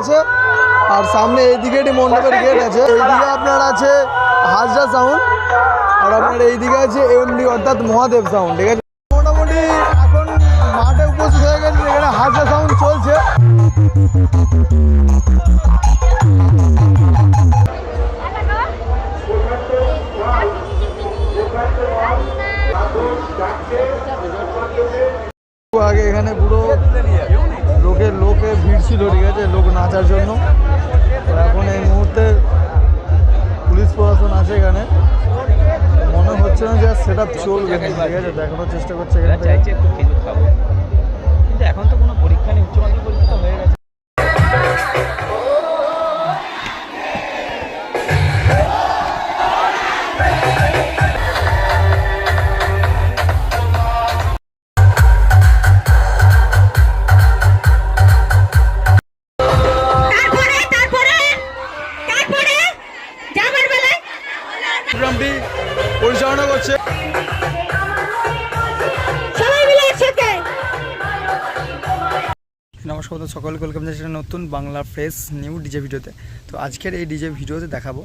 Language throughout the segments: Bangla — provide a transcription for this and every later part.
আছে। আর সামনে এইদিকে একটি মণ্ডপের গেট আছে। এইদিকে আপনার আছে হাজরা সাউন্ড আর আপনার এইদিকে আছে এমডি অর্থাৎ মহাদেব সাউন্ড ঠিক আছে? মোটামুটি এখন মাঠে উপস্থিত হয়ে গেছে এখানে হাজরা সাউন্ড চলছে। আগে এখানে পুরো লোকে লোকে ভিড় ছিল ঠিক আছে? লোক নাচার জন্য। তো এখন এই মুহূর্তে পুলিশ প্রশাসন আছে এখানে। মনে হচ্ছে না যে সেট আপ চলবে ঠিক আছে? দেখানোর চেষ্টা করছে এখানে থেকে। চাইছে একটু খেজুর খাব। কিন্তু এখন তো কোনো পরীক্ষা নেই উচ্চ মাধ্যমিক পরীক্ষা হয়ে গেছে। সকলকে ওয়েলকাম জানাচ্ছি নতুন বাংলা ফ্রেশ নিউ ডিজে ভিডিওতে। তো আজকের এই ডিজে ভিডিওতে দেখাবো।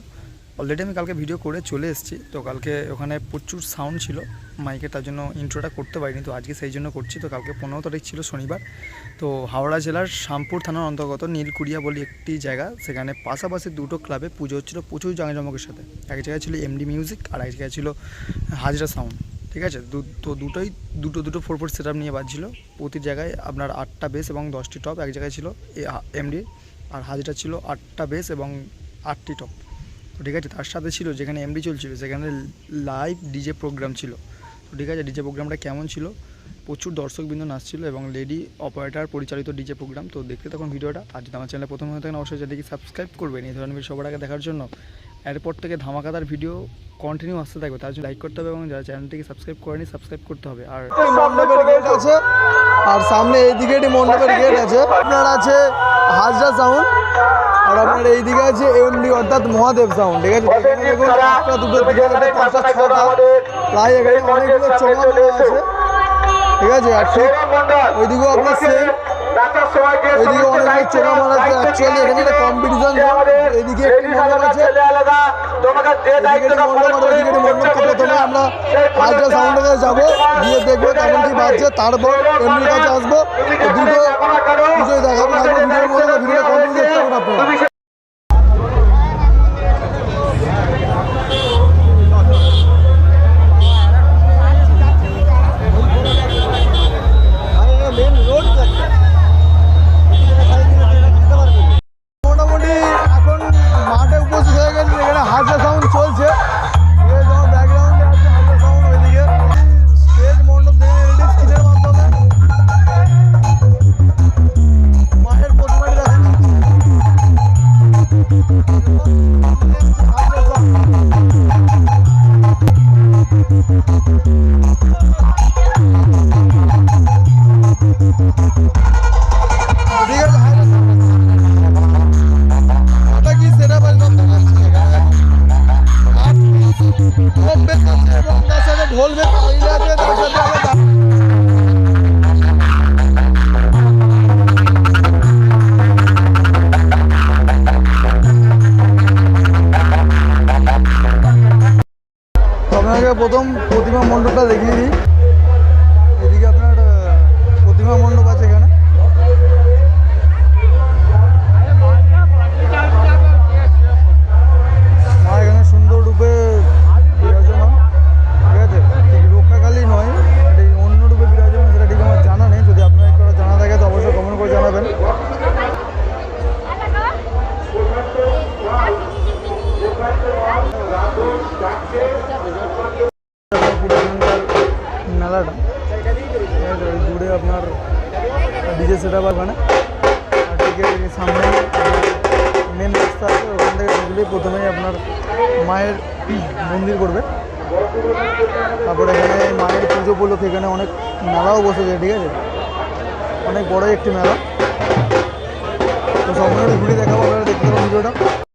অলরেডি আমি কালকে ভিডিও করে চলে এসেছি। তো কালকে ওখানে প্রচুর সাউন্ড ছিল। মাইকে তার জন্য ইন্ট্রোটা করতে পারিনি। তো আজকে সেই জন্য করছি। তো কালকে পনেরো তারিখ ছিল শনিবার। তো হাওড়া জেলার শামপুর থানার অন্তর্গত নীলকুড়িয়া বলে একটি জায়গা। সেখানে পাশাপাশি দুটো ক্লাবে পুজো হচ্ছিল প্রচুর জাঁকজমকের সাথে। এক জায়গায় ছিল এমডি মিউজিক আর এক জায়গায় ছিল হাজরা সাউন্ড ঠিক আছে? তো দুটোই, দুটো দুটো ফোর ফোর সেট নিয়ে বাজছিল প্রতি জায়গায় আপনার আটটা বেস এবং দশটি টপ এক জায়গায় ছিল এমডি আর হাজিরা ছিল আটটা বেস এবং আটটি টপ তো ঠিক আছে, তার সাথে ছিল যেখানে এমডি চলছিল, সেখানে লাইভ ডিজে প্রোগ্রাম ছিল। তো ঠিক আছে ডিজে প্রোগ্রামটা কেমন ছিল? প্রচুর দর্শকবৃন্দ নাচছিল এবং লেডি অপারেটর পরিচালিত ডিজে প্রোগ্রাম তো দেখতে তখন ভিডিওটা। আর যদি আমার চ্যানেলে প্রথম হয়ে থাকেন, অবশ্যই চ্যানেলকে সাবস্ক্রাইব করবেন। এই ধরনের সবার আগে দেখার জন্য। এরপর থেকে ধামাকাদার ভিডিও কন্টিনিউ আসতে থাকবে। তার জন্য লাইক করতে হবে এবং যারা চ্যানেলটিকে সাবস্ক্রাইব করেনি সাবস্ক্রাইব করতে হবে। আর মণ্ডপের গেট আছে, আর সামনে এইদিকে একটি মণ্ডপের গেট আছে। আপনার আছে হাজরা সাউন্ড আর আপনার এইদিকে আছে এমডি অর্থাৎ মহাদেব সাউন্ড ঠিক আছে? দুটো ছটা, প্রায় এখানে অনেকগুলো চোঙা আছে। ঠিক আছে, আর ওইদিকেও আপনার সেম ওইদিকে অনেক চোরা মারা আছে অ্যাকচুয়ালি এখানে একটা কম্পিটিশন এদিকে একটি মণ্ডপ আছে এদিকে একটি মণ্ডপ আর ওইদিকে একটি মণ্ডপ প্রথমে আমরা হাজরা সাউন্ডের কাছে যাব গিয়ে দেখব কেমন কি বাজছে তারপর এমনির কাছে আসব। দুটো পুজোয় দেখাবো ভিডিওর মধ্যে ভিডিও কন্টিনিউ দেখতে পাবেন প্রতিমা মণ্ডপটা দেখিয়ে দিই। এদিকে আপনার প্রতিমা মণ্ডপ আছে এখানে। এখানে সুন্দর রূপে ঠিক আছে? নয় অন্য রূপে সেটা আমার জানা নেই। যদি জানা থাকে, তো অবশ্যই করে জানাবেন। ঠিক দূরে আপনার ডিজে সেট আপ ওখানে সামনে মেন রাস্তা আছে, ওখান থেকে ঢুকলেই প্রথমেই আপনার মায়ের মন্দির করবে। তারপরে এখানে মায়ের পুজো উপলক্ষে এখানে অনেক মেলাও বসেছে, ঠিক আছে? অনেক বড় একটি মেলা। তো সম্পূর্ণ ঘুরে দেখাবো, আপনারা দেখতে পাবেন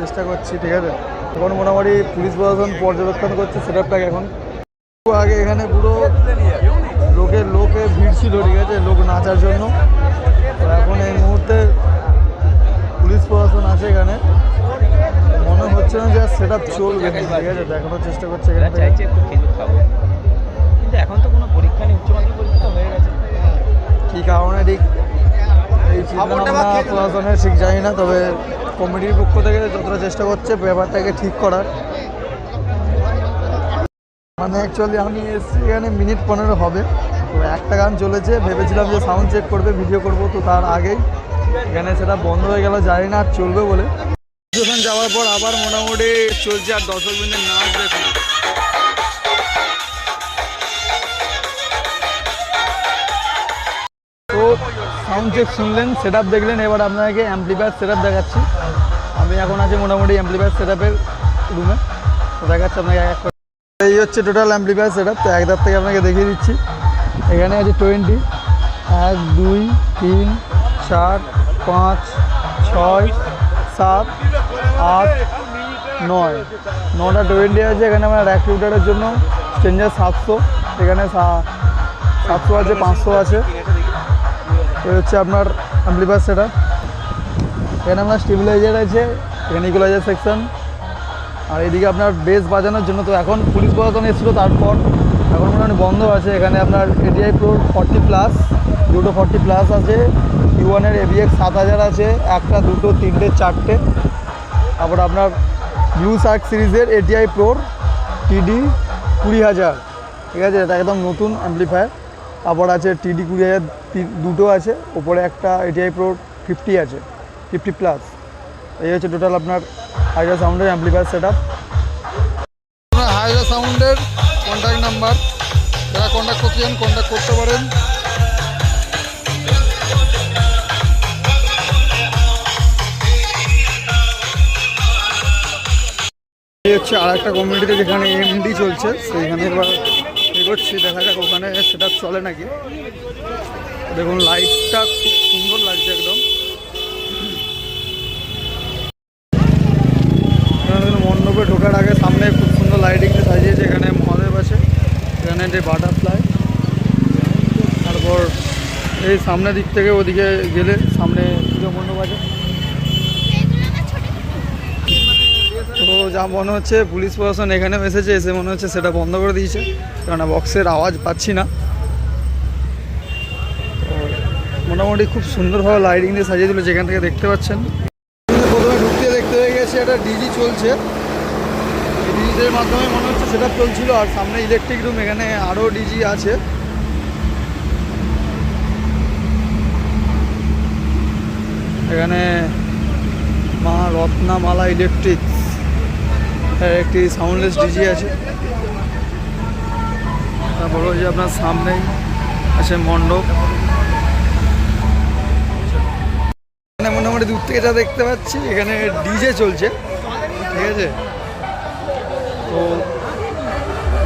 চেষ্টা করছি ঠিক আছে? এখন মোটামুটি পুলিশ প্রশাসন পর্যবেক্ষণ করছে সেটআপটাকে এখন। আগে এখানে পুরো লোকের লোকে ভিড় ছিল ঠিক আছে? লোক নাচার জন্য। এখন এই মুহূর্তে পুলিশ প্রশাসন আছে এখানে। মনে হচ্ছে না যে সেট আপ চলবে ঠিক আছে? দেখানোর চেষ্টা করছে এখানে চাইছে একটু খেজুর খাব। কিন্তু এখন তো কোনো পরীক্ষা নেই উচ্চ মাধ্যমিক পরীক্ষা হয়ে গেছে। কী কারণে ঠিক? প্রশাসনের ঠিক জানি না তবে কমিটির পক্ষ থেকে যতটা চেষ্টা করছে ব্যাপারটাকে ঠিক করার। মানে অ্যাকচুয়ালি আমি এসেছি এখানে মিনিট পনেরো হবে। তো একটা গান চলেছে ভেবেছিলাম যে সাউন্ড চেক করবে ভিডিও করব তো তার আগেই। এখানে সেটা বন্ধ হয়ে গেল জানি না আর চলবে বলে। যাওয়ার পর আবার মোটামুটি চলছে আর দর্শক মিনিট নাচ দেখুন। তো সাউন্ড চেক শুনলেন সেট দেখলেন, এবার আপনাকে অ্যাম্পলিফায়ার সেট দেখাচ্ছি। আমি এখন আছি মোটামুটি অ্যাম্পলিফায়ার সেট রুমে দেখাচ্ছি আপনাকে এক। এই হচ্ছে টোটাল অ্যাম্পলিফায়ার সেট তো এক ধার থেকে আপনাকে দেখিয়ে দিচ্ছি। এখানে আছে টোয়েন্টি এক, দুই, তিন, চার, পাঁচ, ছয়, সাত, আট, নয়। নটা টোয়েন্টি আছে, এখানে আমার এক জন্য চেঞ্জার সাতশো। এখানে সাতশো আছে, পাঁচশো আছে। এই হচ্ছে আপনার অ্যাম্পলিফায়ার সেটা এখানে আপনার স্টেবিলাইজার আছে, এখানে ইকুলাইজার সেকশন আর এদিকে আপনার বেস বাজানোর জন্য তো এখন পুলিশ প্রশাসন এসেছিল, তারপর এখন মোটামুটি বন্ধ আছে। এখানে আপনার এটিআই প্রো ফর্টি প্লাস দুটো ফর্টি প্লাস আছে। ইউ ওয়ানের সাত হাজার আছে, একটা, দুটো, তিনটে, চারটে। তারপর আপনার ব্লু শার্ক সিরিজের এটিআই প্রোর টিডি কুড়ি হাজার। ঠিক আছে, এটা একদম নতুন অ্যাম্পলিফায়ার তারপর আছে টিডি কুড়ি হাজার দুটো আছে ওপরে একটা এটিআই প্রো ফিফটি আছে ফিফটি প্লাস এই হচ্ছে টোটাল আপনার হাইড্রা সাউন্ডের অ্যাম্পলিফায়ার সেট আপ আপনার হাইড্রা সাউন্ডের কন্ট্যাক্ট নাম্বার যারা কন্ট্যাক্ট করতে চান কন্ট্যাক্ট করতে পারেন। হচ্ছে আর একটা কমিউনিটিতে যেখানে এমডি চলছে সেইখানে এবার এগোচ্ছি দেখা যাক ওখানে সেটা চলে নাকি। দেখুন লাইটটা খুব সুন্দর লাগছে একদম। মণ্ডপে ঢোকার আগে সামনে খুব সুন্দর লাইটিং সাজিয়েছে এখানে মহাদেব আছে, এখানে যে বাটারফ্লাই তারপর এই সামনের দিক থেকে ওদিকে গেলে সামনে পুজো মণ্ডপ আছে। তো যা মনে হচ্ছে পুলিশ প্রশাসন এখানেও এসেছে, এসে মনে হচ্ছে সেটা বন্ধ করে দিয়েছে। কেননা বক্সের আওয়াজ পাচ্ছি না। মোটামুটি খুব সুন্দরভাবে লাইটিং দিয়ে সাজিয়ে দিল যেখান থেকে দেখতে পাচ্ছেন। প্রথমে ঢুকতে দেখতে হয়ে গেছে, একটা ডিজি চলছে। ডিজিদের মাধ্যমে মনে হচ্ছে সেটা চলছিল, আর সামনে ইলেকট্রিক রুম এখানে আরও ডিজি আছে। এখানে মা রত্নামালা ইলেকট্রিক একটি সাউন্ডলেস ডিজি আছে। তারপর ওই যে আপনার সামনেই আছে মণ্ডপ। এখানে মোটামুটি দূর থেকে যা দেখতে পাচ্ছি, এখানে ডিজে চলছে। ঠিক আছে? তো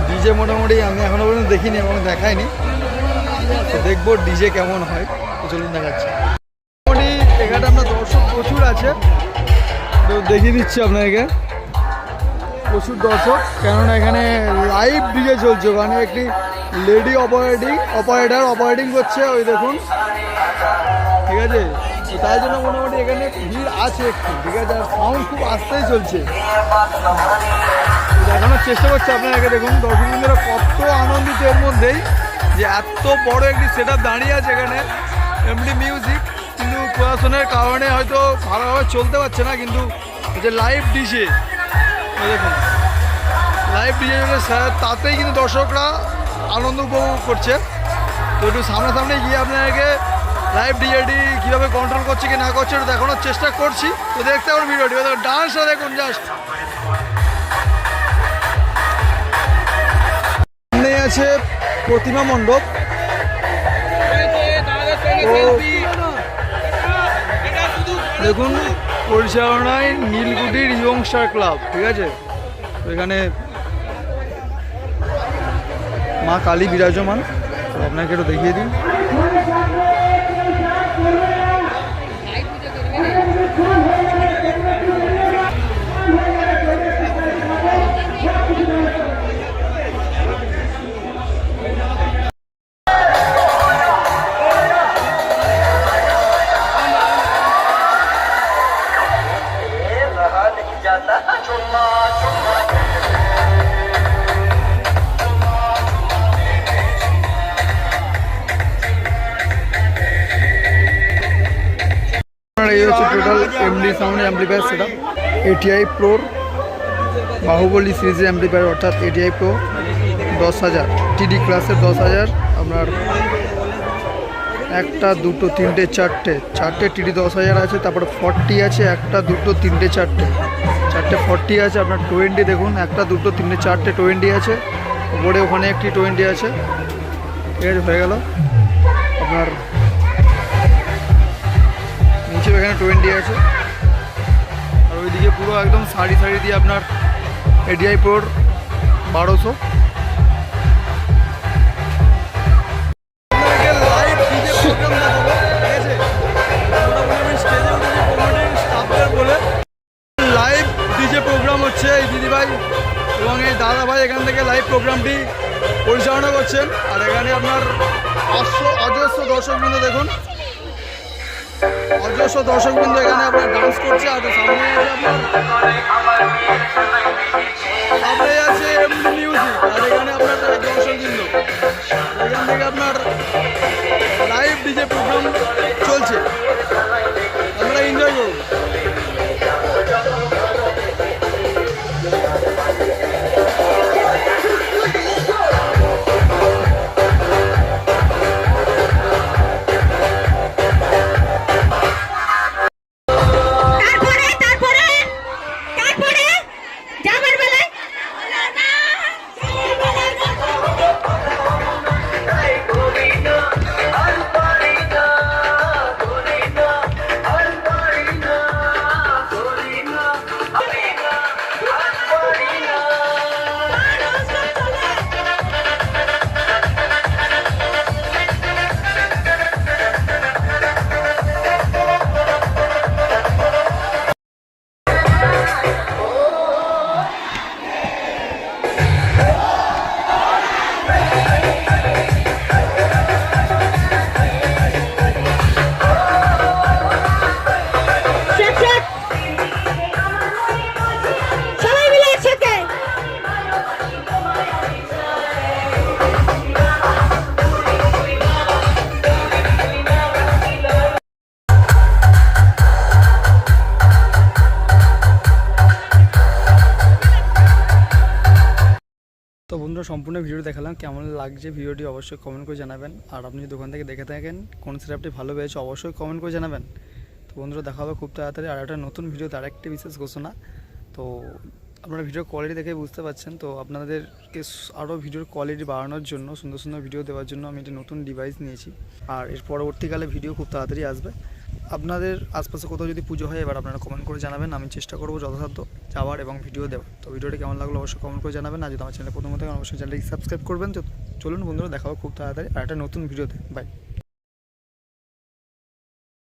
ডিজে মোটামুটি আমি এখনও পর্যন্ত দেখিনি এবং দেখাইনি। তো দেখব ডিজে কেমন হয়। তো চলুন দেখাচ্ছি। মোটামুটি এখানে আপনার দর্শক প্রচুর আছে। তো দেখিয়ে দিচ্ছি আপনাকে। প্রচুর দর্শক, কেননা এখানে লাইভ ডিজে চলছে। ওখানে একটি লেডি অপারেটিং অপারেটার অপারেটিং করছে, ওই দেখুন। ঠিক আছে? তাই জন্য মোটামুটি এখানে ভিড় আছে একটু, ঠিক আছে? আর সাউন্ড খুব আস্তেই চলছে। দেখানোর চেষ্টা করছে আপনাদেরকে, দেখুন দর্শক বন্ধুরা কত আনন্দিত এর মধ্যেই যে এত বড় একটি সেট দাঁড়িয়ে আছে এখানে। এমনি মিউজিক কিন্তু প্রশাসনের কারণে হয়তো ভালোভাবে চলতে পারছে না, কিন্তু যে লাইভ ডিজে দেখুন লাইভ ডিজে তাতেই কিন্তু দর্শকরা আনন্দ উপভোগ করছে। তো একটু সামনাসামনি গিয়ে আপনাদেরকে লাইভ ডিজেটি কীভাবে কন্ট্রোল করছে কি না করছে একটু দেখানোর চেষ্টা করছি। তো দেখতে পাবেন ভিডিওটি ডান্সটা দেখুন জাস্ট সামনেই আছে প্রতিমা মণ্ডপ। দেখুন। পরিচালনায় নীলকুটির ইয়ংস্টার ক্লাব, ঠিক আছে? এখানে মা কালী বিরাজমান। আপনাকে একটু দেখিয়ে দিন Thank you. এই হচ্ছে টোটাল এমডি সাউন্ড অ্যাম্পলিফায়ার সেটা এটিআই প্রোর বাহুবলী সিরিজের অ্যাম্পলিফায়ার অর্থাৎ এটিআই প্রো দশ হাজার টিডি ক্লাসের দশ হাজার, আপনার একটা, দুটো, তিনটে, চারটে। চারটে টিডি দশ হাজার আছে, তারপরে ফর্টি আছে, একটা, দুটো, তিনটে, চারটে। চারটে ফর্টি আছে, আপনার টোয়েন্টি দেখুন, একটা, দুটো, তিনটে, চারটে টোয়েন্টি আছে। ওপরে ওখানে একটি টোয়েন্টি আছে। ঠিক আছে, হয়ে গেল। আপনার নিচে এখানে টোয়েন্টি আছে। আর ওইদিকে পুরো একদম সারি সারি দিয়ে আপনার এডিআই প্রোর বারোশো। সম্পূর্ণ ভিডিও দেখালাম। কেমন লাগছে ভিডিওটি অবশ্যই কমেন্ট করে জানাবেন। আর আপনি যদি দোকান থেকে দেখে থাকেন কোন সিরাপটি ভালো পেয়েছে, অবশ্যই কমেন্ট করে জানাবেন। তো বন্ধুরা, দেখা হবে খুব তাড়াতাড়ি। আর একটা নতুন ভিডিওতে আরেকটি বিশেষ ঘোষণা। তো আপনারা ভিডিওর কোয়ালিটি দেখে বুঝতে পারছেন। তো আপনাদেরকে আরও ভিডিওর কোয়ালিটি বাড়ানোর জন্য, সুন্দর সুন্দর ভিডিও দেওয়ার জন্য আমি একটি নতুন ডিভাইস নিয়েছি। আর এর পরবর্তীকালে ভিডিও খুব তাড়াতাড়ি আসবে। আপনাদের আশপাশে কোথাও যদি পুজো হয়, এবার আপনারা কমেন্ট করে জানাবেন। আমি চেষ্টা করব যথাসাধ্য যাওয়ার এবং ভিডিও দেওয়ার। তো ভিডিওটি কেমন লাগল অবশ্যই কমেন্ট করে জানাবেন। আর যদি আমার চ্যানেল প্রথমত অবশ্যই চ্যানেলটি সাবস্ক্রাইব করবেন। তো চলুন বন্ধুরা দেখাবো খুব তাড়াতাড়ি। আর একটা নতুন ভিডিওতে বাই